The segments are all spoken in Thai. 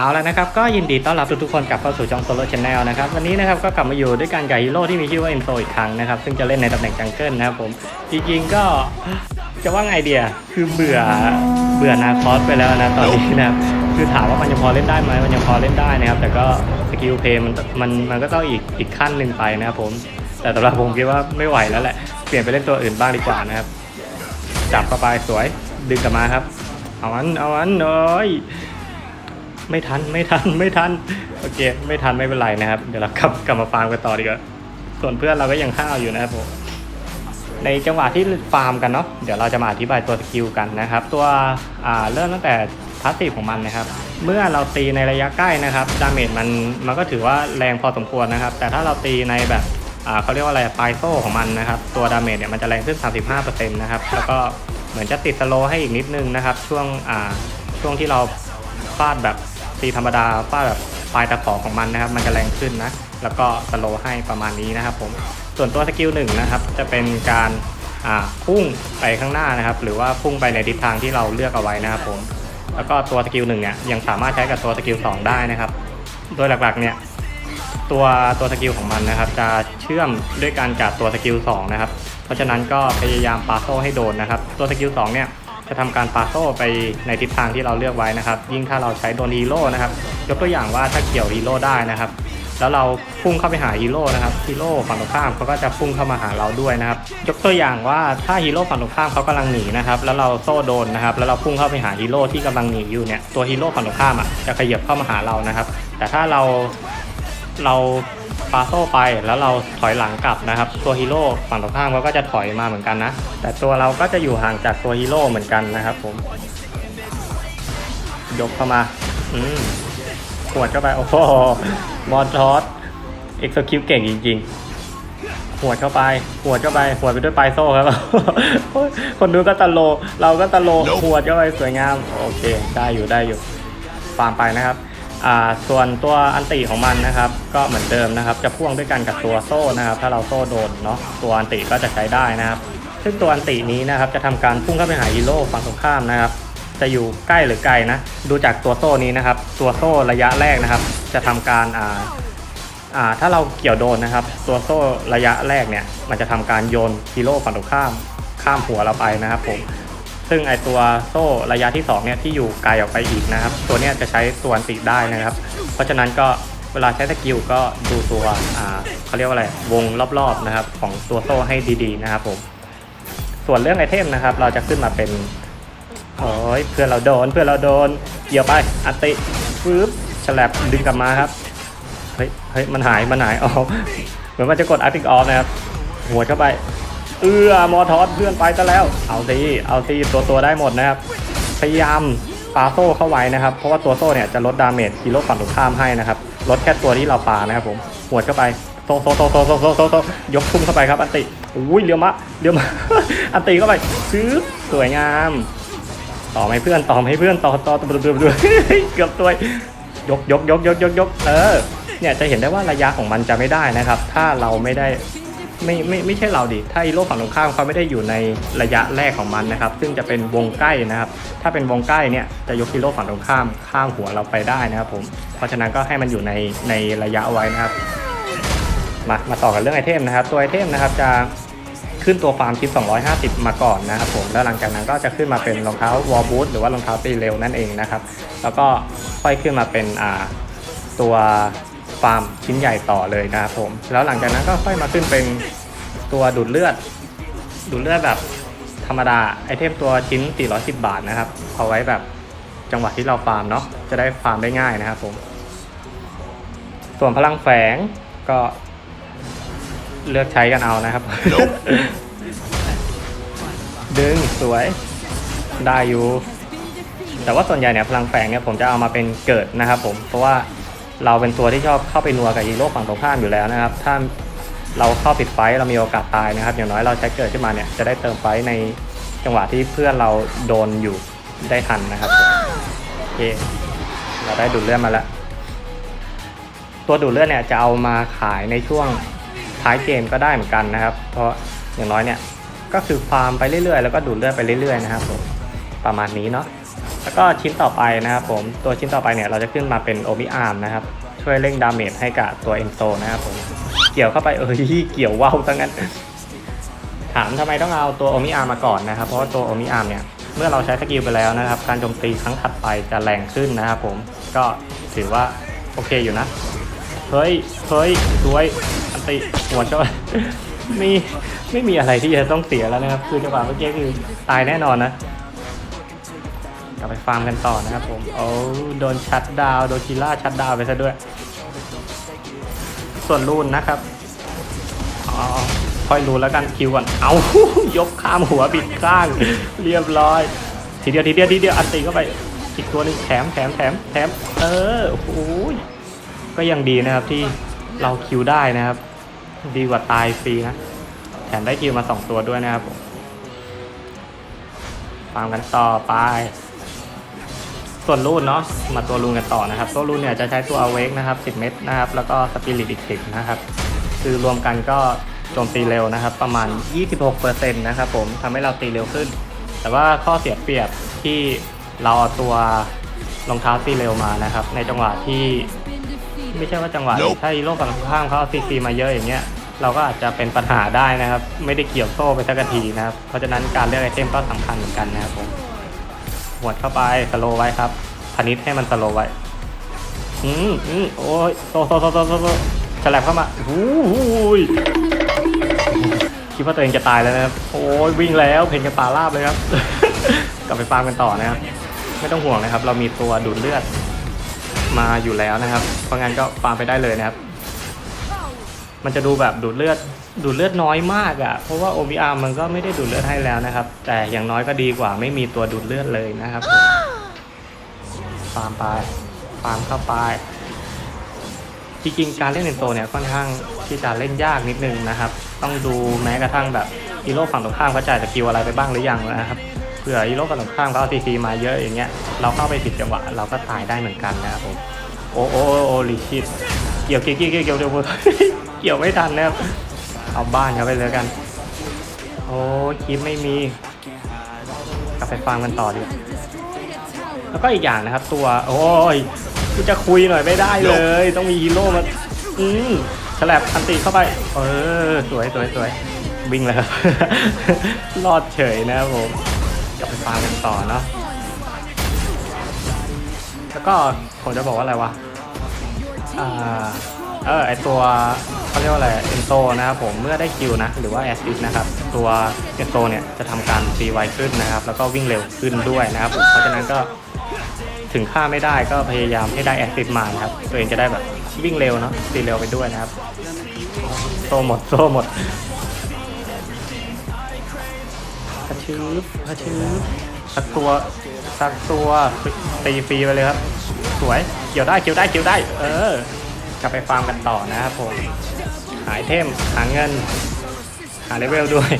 าแล้วนะครับก็ยินดีต้อนรับทุกๆคนกลับเข้าสู่ช่องโซโล่ช n แนลนะครับวันนี้นะครับก็กลับมาอยู่ด้วยกันกับฮีโร่ที่มีชื่อว่าเอนโซอีกครั้งนะครับซึ่งจะเล่นในตำแหน่งจังเกิลนะครับผมจริงๆก็จะว่าไงเดียคือเบื่อเบื่อนาคอสไปแล้วนะตอนนี้นะครับคือถามว่ามันยังพอเล่นได้ไหมมันยังพอเล่นได้นะครับ แต่ก็สกิลเพย์มันมันมันก็ต้องอีกอีกขั้นหนึ่งไปนะครับผมแต่สำหรับผมคิดว่าไม่ไหวแล้วแหละเปลี่ยนไปเล่นตัวอื่นบ้างดีกว่านะครับจับเข้าไปสวยดึงกลับมาครับเอาอันเอาอันเอ้ย ไม่ทันไม่ทันไม่ทันโอเค ไม่ทันไม่เป็นไรนะครับ เดี๋ยวเรากลับกลับมาฟาร์มกันต่อดีกว่าส่วนเพื่อนเราก็ยังข้าวอยู่นะครับผมในจังหวะที่ฟาร์มกันเนาะเดี๋ยวเราจะมาอธิบายตัวสกิลกันนะครับ ตัวเริ่มตั้งแต่พาสซีฟของมันนะครับ เมื่อเราตีในระยะใกล้นะครับดาเมจมันมันก็ถือว่าแรงพอสมควรนะครับ แต่ถ้าเราตีในแบบเขาเรียกว่าอะไรปลายโซ่ของมันนะครับ ตัวดาเมจเนี่ยมันจะแรงขึ้น 35%นะครับ แล้วก็เหมือนจะติดสโลให้อีกนิดนึงนะครับ ช่วงช่วงที่เราฟาดแบบ ตีธรรมดาฟาดแบบปลายตะขอของมันนะครับ มันจะแรงขึ้นนะ แล้วก็สโลให้ประมาณนี้นะครับผม ส่วนตัวสกิลหนึ่งนะครับ จะเป็นการอ่าพุ่งไปข้างหน้านะครับ หรือว่าพุ่งไปในทิศทางที่เราเลือกเอาไว้นะครับผม แล้วก็ตัวสกิลหนึ่งเนี่ยยังสามารถใช้กับตัวสกิลสองได้นะครับ โดยหลักๆเนี่ยตัวตัวสกิลของมันนะครับ จะเชื่อมด้วยการกับตัวสกิล2นะครับ เพราะฉะนั้นก็พยายามปาโซให้โดนนะครับ ตัวสกิล2เนี่ย จะทำการปาโซ่ไปในทิศทางที่เราเลือกไว้นะครับ ยิ่งถ้าเราใช้โดนฮีโร่นะครับยกตัวอย่างว่าถ้าเกี่ยวฮีโร่ได้นะครับแล้วเราพุ่งเข้าไปหาฮีโร่นะครับฮีโร่ฝั่งตรงข้ามเขาก็จะพุ่งเข้ามาหาเราด้วยนะครับ ยกตัวอย่างว่าถ้าฮีโร่ฝั่งตรงข้ามเขากำลังหนีนะครับ แล้วเราโซ่โดนนะครับ แล้วเราพุ่งเข้าไปหาฮีโร่ที่กำลังหนีอยู่เนี่ยตัวฮีโร่ฝั่งตรงข้ามอะจะขยับเข้ามาหาเรานะครับ แต่ถ้าเราเรา ปาโซ่ไปแล้วเราถอยหลังกลับนะครับ ตัวฮีโร่ฝั่งตรงข้ามเขาก็จะถอยมาเหมือนกันนะ แต่ตัวเราก็จะอยู่ห่างจากตัวฮีโร่เหมือนกันนะครับผม ยกเข้ามา อืมขวดเข้าไป โอ้โห มอทอสเอ็กซ์คิวเก่งจริงๆขวดเข้าไปขวดเข้าไปขวดไปด้วยปลายโซ่ครับโอ้ยคนดูก็ตะโล เราก็ตะโลขวดเข้าไปสวยงาม โอเค ได้อยู่ได้อยู่ฟาร์มไปนะครับอ่า ส่วนตัวอันติของมันนะครับ ก็เหมือนเดิมนะครับ จะพ่วงด้วยกันกับตัวโซ่นะครับ ถ้าเราโซ่โดนเนาะตัวอันติก็จะใช้ได้นะครับ ซึ่งตัวอันตินี้นะครับจะทำการพุ่งเข้าไปหาฮีโร่ฝั่งตรงข้ามนะครับ จะอยู่ใกล้หรือไกลนะ ดูจากตัวโซ่นี้นะครับ ตัวโซ่ระยะแรกนะครับ จะทำการอ่าอ่าถ้าเราเกี่ยวโดนนะครับ ตัวโซ่ระยะแรกเนี่ยมันจะทำการโยนฮีโร่ฝั่งตรงข้ามข้ามหัวเราไปนะครับผม ซึ่งไอตัวโซ่ระยะที่2เนี่ยที่อยู่ไกลออกไปอีกนะครับ ตัวเนี้ยจะใช้ตัวนติได้นะครับ เพราะฉะนั้นก็เวลาใช้สกิลก็ดูตัวอ่าเขาเรียกว่าอะไรวงรอบๆนะครับของตัวโซ่ให้ดีๆนะครับผมส่วนเรื่องไอเทมนะครับ เราจะขึ้นมาเป็นโอ้ยเพื่อนเราโดนเพื่อนเราโดนเกี่ยวไปอัติปึ๊บฉลับดึงกลับมาครับเฮ้ยเฮ้ยมันหายมันหายออกเหมือนมันจะกดอาร์ติกออฟนะครับหัวเข้าไป เอื้อมอทอสเพื่อนไปซะแล้ว เอาซีเอาซีตัวตัวได้หมดนะครับ พยายามปาโซ่เข้าไว้นะครับ เพราะว่าตัวโซ่เนี่ยจะลดดาเมจฮีโร่ฝั่งตรงข้ามให้นะครับ ลดแค่ตัวที่เราปานะครับผมหัวเข้าไปโซโซโซโซโซโซโซยกทุ่มเข้าไปครับ อันติอุ้ยเรียวมะเรียวมะอันติเข้าไปซื้อสวยงาม ต่อให้เพื่อนต่อให้เพื่อนต่อต่อต่อเกือบตัวยกยกยกยกยกยกเออเนี่ยจะเห็นได้ว่าระยะของมันจะไม่ได้นะครับ ถ้าเราไม่ได้ ไม่ไม่ไม่ใช่เราดิถ้าอีโร่ฝั่งตรงข้ามเขาไม่ได้อยู่ในระยะแรกของมันนะครับ ซึ่งจะเป็นวงใกล้นะครับ ถ้าเป็นวงใกล้เนี่ยจะยกฮีโร่ฝั่งตรงข้ามข้ามหัวเราไปได้นะครับผมเพราะฉะนั้นก็ให้มันอยู่ในในระยะไว้นะครับ มามาต่อกันเรื่องไอเทมนะครับ ตัวไอเทมนะครับจะขึ้นตัวฟาร์มชิป 250 มาก่อนนะครับผม แล้วหลังจากนั้นก็จะขึ้นมาเป็นรองเท้าวอลบูทหรือว่ารองเท้าตีเร็วนั่นเองนะครับ แล้วก็ค่อยขึ้นมาเป็นอ่าตัว ฟาร์มชิ้นใหญ่ต่อเลยนะครับผม แล้วหลังจากนั้นก็ค่อยมาขึ้นเป็นตัวดูดเลือด ดูดเลือดแบบธรรมดาไอเทมตัวชิ้น 410 บาทนะครับ เอาไว้แบบจังหวะที่เราฟาร์มเนาะจะได้ฟาร์มได้ง่ายนะครับผม ส่วนพลังแฝงก็เลือกใช้กันเอานะครับ ดึงสวยได้อยู่แต่ว่าส่วนใหญ่เนี่ยพลังแฝงเนี่ยผมจะเอามาเป็นเกิดนะครับผมเพราะว่า เราเป็นตัวที่ชอบเข้าไปนัวกับฮีโร่ฝั่งตรงข้ามอยู่แล้วนะครับ ถ้าเราเข้าปิดไฟท์เรามีโอกาสตายนะครับ อย่างน้อยเราใช้เกิดขึ้นมาเนี่ยจะได้เติมไฟในจังหวะที่เพื่อนเราโดนอยู่ได้ทันนะครับโอเคเราได้ดูดเลือดมาแล้ว ตัวดูดเลือดเนี่ยจะเอามาขายในช่วงท้ายเกมก็ได้เหมือนกันนะครับ เพราะอย่างน้อยเนี่ยก็คือฟาร์มไปเรื่อยๆ แล้วก็ดูดเลือดไปเรื่อยๆนะครับผมประมาณนี้เนาะ แล้วก็ชิ้นต่อไปนะครับผมตัวชิ้นต่อไปเนี่ยเราจะขึ้นมาเป็นโอมิอาร์มนะครับช่วยเร่งดาเมจให้กับตัวเอ็นโซนะครับผมเกี่ยวเข้าไปเอ้ยเกี่ยวว่าวตั้งนั้น ถามทำไมต้องเอาตัวโอมิอาร์มมาก่อนนะครับ เพราะว่าตัวโอมิอาร์มเนี่ยเมื่อเราใช้สกิลไปแล้วนะครับ การโจมตีครั้งถัดไปจะแรงขึ้นนะครับผมก็ถือว่าโอเคอยู่นะเฮ้ยเฮ้ยสวยอันติหัวชอยมีไม่มีอะไรที่จะต้องเสียแล้วนะครับ คือจังหวะเมื่อกี้คือตายแน่นอนนะ กลับไปฟาร์มกันต่อนะครับผม โอ้โดนชัดดาวโดนคิล่าชัดดาวไปซะด้วย ส่วนรูนนะครับอ๋อค่อยรู้แล้วกันคิวก่อน เอายกข้ามหัวบิดข้าง เรียบร้อย ทีเดียวทีเดียวทีเดียวอันติเข้าไป อีกตัวนึงแถมแถมแถมแถม เออโอ้โหก็ยังดีนะครับที่เราคิวได้นะครับ ดีกว่าตายฟรีนะแถมได้คิวมาสองตัวด้วยนะครับผมฟาร์มกันต่อไป ส่วนรูนเนาะมาตัวรูนกันต่อนะครับ ตัวรูนเนี่ยจะใช้ตัว awake นะครับ 10 เม็ดนะครับ แล้วก็สปิริตอีก 10 นะครับ คือรวมกันก็โจมตีเร็วนะครับ ประมาณ 26%นะครับผมทำให้เราตีเร็วขึ้น แต่ว่าข้อเสียเปรียบที่เราเอาตัวรองเท้าตีเร็วมานะครับ ในจังหวะที่ไม่ใช่ว่าจังหวะ Nope ถ้าฮีโร่ฝั่งตรงข้ามเขาเอาซีซีมาเยอะอย่างเงี้ยเราก็อาจจะเป็นปัญหาได้นะครับ ไม่ได้เกี่ยวโซ่ไปสักทีนะครับ เพราะฉะนั้นการเลือกไอเทมก็สำคัญเหมือนกันนะครับผม หวดเข้าไปสโลไว้ครับพนิชให้มันสโลไว้อืมอืมโอ้ยโซโซโซโซโซโซฉลับเข้ามาหูยคิดว่าตัวเองจะตายแล้วนะครับโอ้ยวิ่งแล้วเพนกันปลาลาบเลยครับ กลับไปฟาร์มกันต่อนะครับไม่ต้องห่วงนะครับ เรามีตัวดูดเลือดมาอยู่แล้วนะครับ เพราะงั้นก็ฟาร์มไปได้เลยนะครับ มันจะดูแบบดูดเลือด ดูดเลือดน้อยมากอะ่ะ เพราะว่า OBR มันก็ไม่ได้ดูดเลือดให้แล้วนะครับ แต่อย่างน้อยก็ดีกว่าไม่มีตัวดูดเลือดเลยนะครับผมฟาร์มไปฟาร์มเข้าไป จริงๆ การเล่นเอนโตเนี่ยค่อนข้างที่จะเล่นยากนิดนึงนะครับ ต้องดูแม้กระทั่งแบบฮีโร่ฝั่งตรงข้ามเขาจ่ายสกิลอะไรไปบ้างหรือยังนะครับ เผื่อฮีโร่ฝั่งตรงข้ามเขาเอาซีซีมาเยอะอย่างเงี้ย เราเข้าไปผิดจังหวะเราก็ตายได้เหมือนกันนะครับผม โอ้โอ้โอ้โอ้ลิชิตเกี่ยวเกี่ยวเกี่ยวเกี่ยวเกี่ยวเกี่ยวเกี่ยวไม่ทันนะครับ เอาบ้านเขาไปเลยกัน โอ้คลิปไม่มีกลับไปฟังกันต่อดีแล้วก็อีกอย่างนะครับ ตัว โอ้ยกูจะคุยหน่อยไม่ได้เลย ต้องมีฮีโร่มาอืมฉลับอันติเข้าไป เออ สวยสวยสวยวิ่งเลยครับรอดเฉยนะครับผมกลับไปฟังกันต่อเนาะแล้วก็ผมจะบอกว่าอะไรวะอ่า เออไอตัวเขาเรียกว่าอะไรเอนโตนะครับผมเมื่อได้คิวนะหรือว่าแอสซิสนะครับตัวเอนโตเนี่ยจะทำการตีไวขึ้นนะครับ แล้วก็วิ่งเร็วขึ้นด้วยนะครับผมเพราะฉะนั้นก็ถึงค่าไม่ได้ก็พยายามให้ได้แอสซิสมานะครับตัวเองจะได้แบบวิ่งเร็วเนาะตีเร็วไปด้วยนะครับโซหมดโซหมดกระชืบกระชืบสักตัวสักตัวตีฟรีไปเลยครับ สวยเกี่ยวได้เกี่ยวได้เกี่ยวได้ เออ กลับไปฟาร์มกันต่อนะครับผม หายเทมหาเงิน หาเลเวลด้วย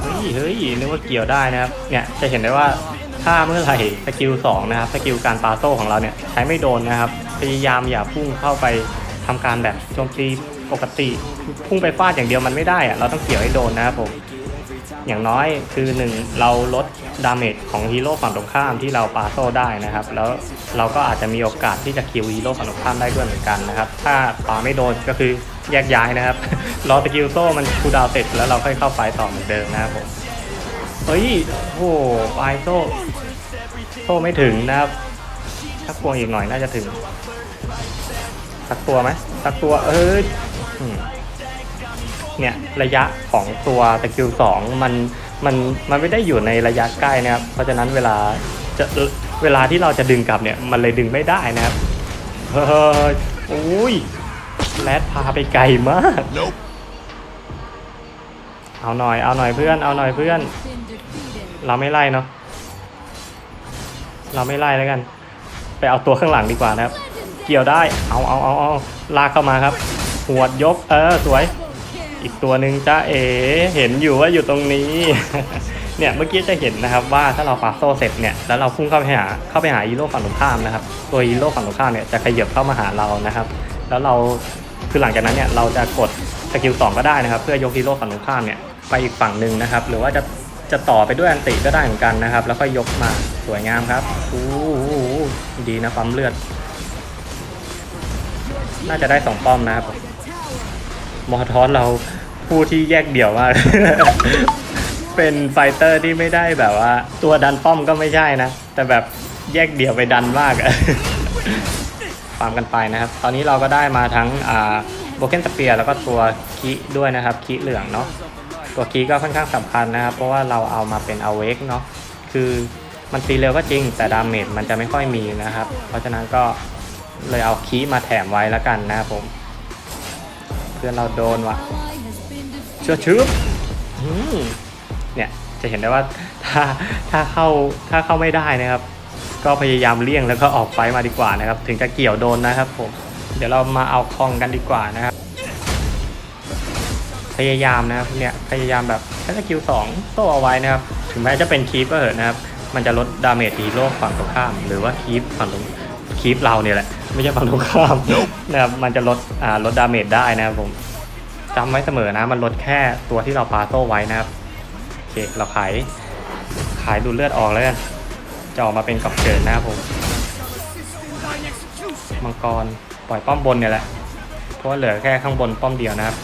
เฮ้ยเฮ้ยนึกว่าเกี่ยวได้นะครับ เนี่ยจะเห็นได้ว่าถ้าเมื่อไหร่สกิล2นะครับ สกิลการปาโซ่ของเราเนี่ยใช้ไม่โดนนะครับ พยายามอย่าพุ่งเข้าไปทำการแบบโจมตีปกติ พุ่งไปฟาดอย่างเดียวมันไม่ได้อะเราต้องเกี่ยวให้โดนนะครับผม อย่างน้อยคือหนึ่งเราลด ดาเมจของฮีโร่ฝั่งตรงข้ามที่เราปาโซ่ได้นะครับ แล้วเราก็อาจจะมีโอกาสที่จะคิวฮีโร่ฝั่งตรงข้ามได้ด้วยเหมือนกันนะครับ ถ้าปาไม่โดนก็คือแยกย้ายนะครับ รอสกิลโซ่มันคูดาวเสร็จแล้วเราค่อยเข้าไฟต่อเหมือนเดิมนะครับผมเฮ้ยโอ้โหไฟโซ่โซ่ไม่ถึงนะครับถ้าควงอีกหน่อยน่าจะถึงสักตัวไหมสักตัวเออเนี่ยระยะของตัวสกิลสองมัน มันมันไม่ได้อยู่ในระยะใกล้นะครับ เพราะฉะนั้นเวลาจะเวลาที่เราจะดึงกลับเนี่ยมันเลยดึงไม่ได้นะครับเฮ้ยโอ้ยแรดพาไปไกลมาก Nope. เอาหน่อยเอาหน่อยเพื่อนเอาหน่อยเพื่อน เราไม่ไล่เนาะเราไม่ไล่แล้วกัน ไปเอาตัวข้างหลังดีกว่านะครับ เกี่ยวได้เอาเอาเอาเอาลากเข้ามาครับ หัวดยกเออสวย อีกตัวหนึ่งจ้าเอเห็นอยู่ว่าอยู่ตรงนี้ เนี่ยเมื่อกี้จะเห็นนะครับว่าถ้าเราฟาโซเสร็จเนี่ยแล้วเราพุ่งเข้าไปหาเข้าไปหาฮีโร่ฝั่งตรงข้ามนะครับตัวฮีโร่ฝั่งตรงข้ามเนี่ยจะขยับเข้ามาหาเรานะครับ แล้วเราคือหลังจากนั้นเนี่ยเราจะกดสกิลสองก็ได้นะครับ เพื่อยกฮีโร่ฝั่งตรงข้ามเนี่ยไปอีกฝั่งหนึ่งนะครับ หรือว่าจะจะต่อไปด้วยอันติก็ได้เหมือนกันนะครับ แล้วก็ยกมาสวยงามครับโอ้ดีนะปั๊มเลือด น่าจะได้สองป้อมนะครับ มอทอสเราผู้ที่แยกเดี่ยวมาก เป็นไฟเตอร์ที่ไม่ได้แบบว่า ตัวดันป้อมก็ไม่ใช่นะ แต่แบบแยกเดี่ยวไปดันมากอะฟาร์มกันไปนะครับ ตอนนี้เราก็ได้มาทั้งอ่าโบเกนสเปียร์แล้วก็ตัวคิด้วยนะครับคิเหลืองเนาะตัวคีก็ค่อนข้างสำคัญนะครับ เพราะว่าเราเอามาเป็นอาเวกเนาะคือมันตีเร็วก็จริงแต่ดาเมจมันจะไม่ค่อยมีนะครับ เพราะฉะนั้นก็เลยเอาคีมาแถมไว้แล้วกันนะครับผม เพื่อนเราโดนว่ะเชื่อชืบอืมเนี่ยจะเห็นได้ว่าถ้าถ้าเข้าถ้าเข้าไม่ได้นะครับ ก็พยายามเลี่ยงแล้วก็ออกไฟมาดีกว่านะครับ ถึงจะเกี่ยวโดนนะครับผมเดี๋ยวเรามาเอาคองกันดีกว่านะครับ พยายามนะครับเนี่ยพยายามแบบใช้สกิลสองโซ่เอาไว้นะครับ ถึงแม้จะเป็นคีปก็เหอะนะครับ มันจะลดดาเมจฮีโร่ฝั่งตรงข้าม หรือว่าคีปฝั่งตรงคีปเราเนี่ยแหละ ไม่ใช่ฝั่งตรงข้ามนะครับมันจะลดอ่าลดดาเมจได้นะครับผมจำไว้เสมอนะ มันลดแค่ตัวที่เราปาโซ่ไว้นะครับโอเคเราขายขายดูเลือดออกแล้วกันจะออกมาเป็นกอบเกิดนะครับผมมังกรปล่อยป้อมบนเนี่ยแหละเพราะว่าเหลือแค่ข้างบนป้อมเดียวนะครับ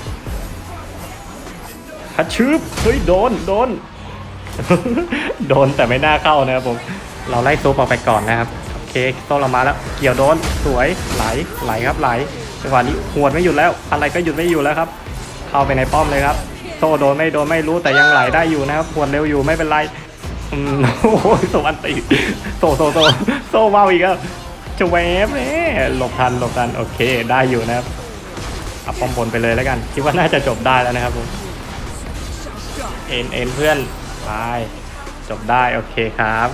ฮัดชืบเฮ้ยโดนโดน โดนแต่ไม่น่าเข้านะครับผม เราไล่ซุปออกไปก่อนนะครับ เคโซ่เรามาแล้ว เกี่ยวโดนสวยไหลไหลครับไหลจังหวะนี้หวดไม่หยุดแล้ว อะไรก็หยุดไม่อยู่แล้วครับ เข้าไปในป้อมเลยครับ โซ่โดนไม่โดนไม่รู้แต่ยังไหลได้อยู่นะครับหวดเร็วอยู่ไม่เป็นไรอืมโอ้ยโซอันติโซโซโซโซเมาอีกแล้วจะแวบเนี่ยหลบทันหลบทันโอเคได้อยู่นะครับเอาป้อมบนไปเลยแล้วกัน คิดว่าน่าจะจบได้แล้วนะครับผมเอ็นเอ็นเพื่อนไปจบได้โอเคครับ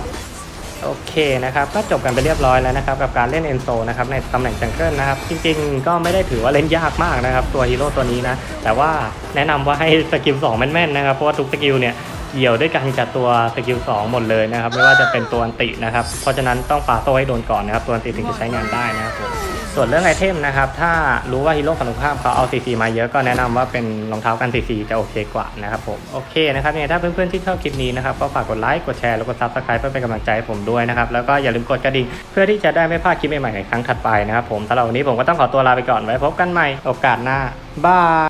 โอเคนะครับก็จบกันไปเรียบร้อยแล้วนะครับกับการเล่นเอนโซนะครับในตำแหน่งจังเกิลนะครับจริงๆ ก็ไม่ได้ถือว่าเล่นยากมากนะครับตัวฮีโร่ตัวนี้นะแต่ว่าแนะนำว่าให้สกิล2แม่นๆนะครับเพราะว่าทุกสกิลเนี่ยเกี่ยวด้วยกันกับตัวสกิล2หมดเลยนะครับไม่ว่าจะเป็นตัวอันตินะครับเพราะฉะนั้นต้องปาโต้ให้โดนก่อนนะครับตัวอันติถึงจะใช้งานได้นะครับผม ส่วนเรื่องไอเทมนะครับ ถ้ารู้ว่าฮีโร่ฝั่งตรงข้ามเขาเอาซีซีมาเยอะก็แนะนำว่าเป็นรองเท้ากันซีซีจะโอเคกว่านะครับผมโอเคนะครับเนี่ยถ้าเพื่อนๆที่ชอบคลิปนี้นะครับก็ฝากกดไลค์กดแชร์แล้วก็ซับสไครป์เพื่อเป็นกำลังใจให้ผมด้วยนะครับแล้วก็อย่าลืมกดกระดิ่งเพื่อที่จะได้ไม่พลาดคลิปใหม่ๆในครั้งถัดไปนะครับผมสำหรับวันนี้ผมก็ต้องขอตัวลาไปก่อนไว้พบกันใหม่โอกาสหน้าบาย